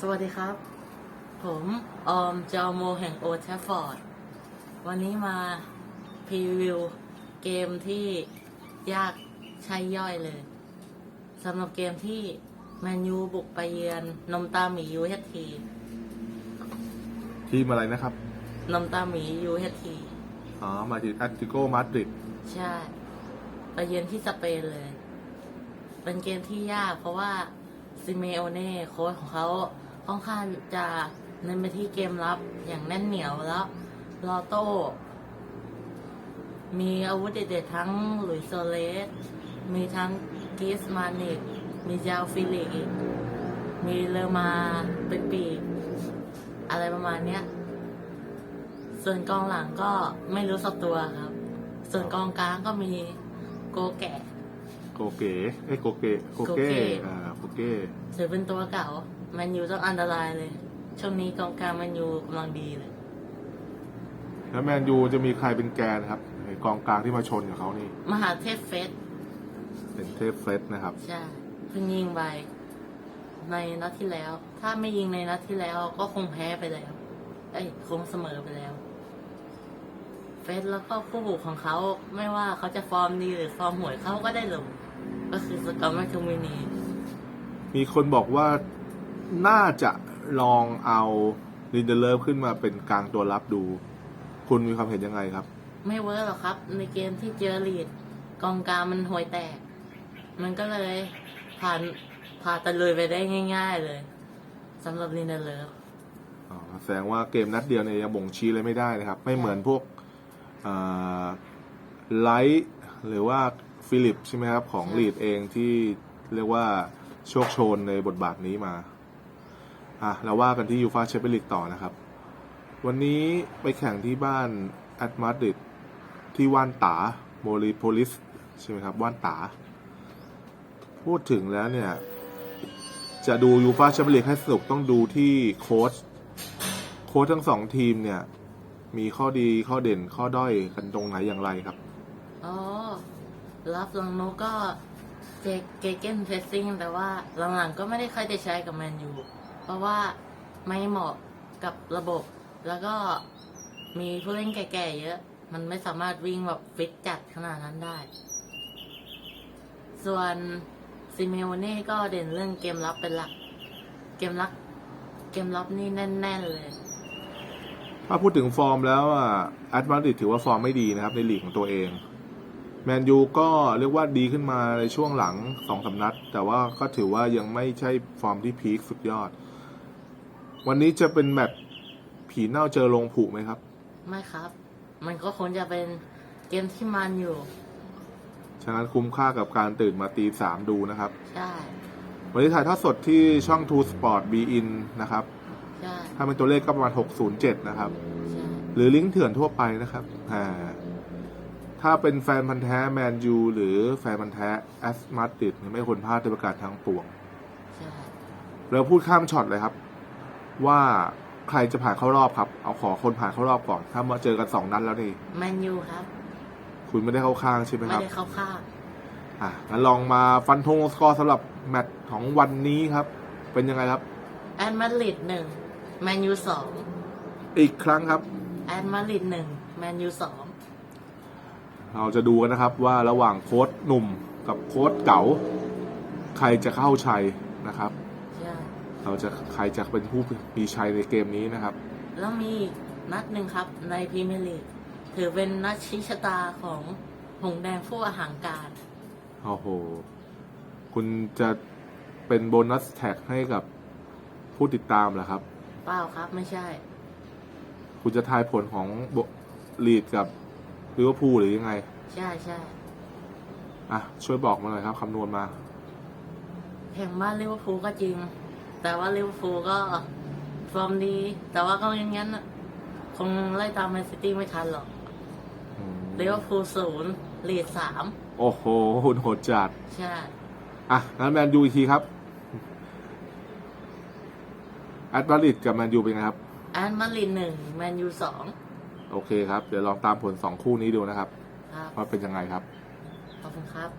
สวัสดีครับ ผมออมจอโมแห่งโอทฟอร์ด วันนี้มาพรีวิวเกมที่ยากใช่ย่อยเลยสำหรับเกมที่แมนยูบุกไปเยือนนมตาหมียูเฮทีทีมอะไรนะครับ นมตาหมียูเฮทีอ๋อ มาถึงแอตติโกมาดริดใช่ ไปเยือนที่สเปนเลย เป็นเกมที่ยากเพราะว่าซิเมโอเน่โค้ชของเขา ค่อนข้างจะเน้นไปที่เกมรับอย่างแน่นเหนียวแล้วลอโต้มีอาวุธเด็ดๆทั้งหลุยส์โซเลส มีทั้งกิสมานิก มีเจาฟิลิกอีกมีเลอมาเป็นปีก อะไรประมาณเนี้ย ส่วนกองหลังก็ไม่รู้สักตัวครับ ส่วนกองกลางก็มีโกแกะ โกเก๋เอ้ยโกเกโกเก้โกเก้อ่าโกเก้ถือเป็นตัวเก่าแมนยูต้องอันตรายเลย ช่วงนี้กองกลางแมนยูกำลังดีเลย แล้วแมนยูจะมีใครเป็นแกนครับไอ้กองกลางที่มาชนกับเขานี่ มหาเทพเฟสเป็นเทพเฟรดนะครับ ใช่เพิ่งยิงไปในนัดที่แล้ว ถ้าไม่ยิงในนัดที่แล้วก็คงแพ้ไปแล้ว เอ้ยคงเสมอไปแล้ว เฟสแล้วก็ผู้บุกของเขาไม่ว่าเขาจะฟอร์มดีหรือฟอร์มห่วยเขาก็ได้ลง ก็คือสกอตแมคทูมินีมีคนบอกว่าน่าจะลองเอาลินเดเลอร์ขึ้นมาเป็นกลางตัวรับดู คุณมีความเห็นยังไงครับ ไม่เวิร์กหรอกครับ ในเกมที่เจอลีดกองกลางมันห่วยแตก มันก็เลยผ่านผ่าตะลุยไปได้ง่าย ๆ เลยสำหรับลินเดเลอร์อ๋อแสดงว่าเกมนัดเดียวเนี่ยยังบ่งชี้เลยไม่ได้นะครับ ไม่เหมือนพวกไลท์หรือว่า ฟิลิปใช่ไหมครับ ของลีดเองที่เรียกว่าโชคโชนในบทบาทนี้มา อะเราว่ากันที่ยูฟาแชมเปี้ยนลีกต่อนะครับ วันนี้ไปแข่งที่บ้านแอตมาดริดที่ว่านตาโมลิโพลิสใช่ไหมครับว่านตา พูดถึงแล้วเนี่ย จะดูยูฟาแชมเปี้ยนลีกให้สนุกต้องดูที่โค้ชโค้ชทั้งสองทีมเนี่ย มีข้อดีข้อเด่นข้อด้อยกันตรงไหนอย่างไรครับ อ๋อ รับลังโนก็เจเกเกนเพรสซิ่งแต่ว่าหลังๆก็ไม่ได้ค่อยได้ใช้กับแมนยูเพราะว่าไม่เหมาะกับระบบ แล้วก็มีผู้เล่นแก่ๆเยอะ มันไม่สามารถวิ่งแบบฟิตจัดขนาดนั้นได้ ส่วนซิเมโอเน่ก็เด่นเรื่องเกมรับเป็นหลัก เกมรับเกมรับนี่แน่น ๆ เลย ถ้าพูดถึงฟอร์มแล้วอะแอตมาดริดถือว่าฟอร์มไม่ดีนะครับ ในลีกของตัวเอง แมนยูก็เรียกว่าดีขึ้นมาในช่วงหลังสองสานัด แต่ว่าก็ถือว่ายังไม่ใช่ฟอร์มที่พีคสุดยอด วันนี้จะเป็นแมตช์ผีเน่าเจอลงผุไหมครับ ไม่ครับ มันก็คงจะเป็นเกมที่มันอยู่ฉะนั้นคุ้มค่ากับการตื่นมาตีสามดูนะครับ ใช่ วันนี้ถ่ายทอดสดที่ช่อง True Sport B In นะครับ ใช่ ถ้าเป็นตัวเลขก็ประมาณ 607 นะครับใช่หรือลิงก์เถื่อนทั่วไปนะครับ อ่า ถ้าเป็นแฟนพันธ์แท้แมนยูหรือแฟนพันธ์แท้แอสมาติดไม่ควรพลาดในประกาศทางปวง ใช่เราพูดข้ามช็อตเลยครับ ว่าใครจะผ่านเข้ารอบครับ เอาขอคนผ่านเข้ารอบก่อน ถ้ามาเจอกันสองนัดแล้วนี่ แมนยูครับ คุณไม่ได้เข้าข้างใช่ไหมไม่ครับ ได้เข้าข้างอะงั้นลองมาฟันธงสกอร์สำหรับแมตช์ของวันนี้ครับ เป็นยังไงครับ แอดมาดริดหนึ่งแมนยูสองอีกครั้งครับ แอดมาดริดหนึ่งแมนยูสอง เราจะดูกันนะครับว่าระหว่างโค้ชหนุ่มกับโค้ชเก๋าใครจะเข้าชัยนะครับ ใช่เราจะใครจะเป็นผู้มีชัยในเกมนี้นะครับ แล้วมีอีกนัดหนึ่งครับในพรีเมียร์ลีกถือเป็นนัดชี้ชะตาของหงส์แดงผู้อาหารการโอ้โห คุณจะเป็นโบนัสแท็กให้กับผู้ติดตามเหรอครับ เปล่าครับไม่ใช่ คุณจะทายผลของโบลีดกับ ลิเวอร์พูลหรือยังไง ใช่ใช่อะช่วยบอกมาหน่อยครับคำนวณมา แข่งบ้านลิเวอร์พูลก็จริง แต่ว่าลิเวอร์พูลก็ฟอร์มดี แต่ว่าก็อย่างงั้นน่ะคงไล่ตามแมนซิตี้ไม่ทันหรอกอืมลิเวอร์พูลศูนย์ลีดสามโอ้โหคุณโหดจัด ใช่อะงั้นแมนยูอีกทีครับแอตมาดริดกับแมนยูเป็นไงครับ แอดมาดริดหนึ่งแมนยูสอง โอเคครับ เดี๋ยวลองตามผลสองคู่นี้ดูนะครับ ครับ ว่าเป็นยังไงครับ ขอบคุณครับ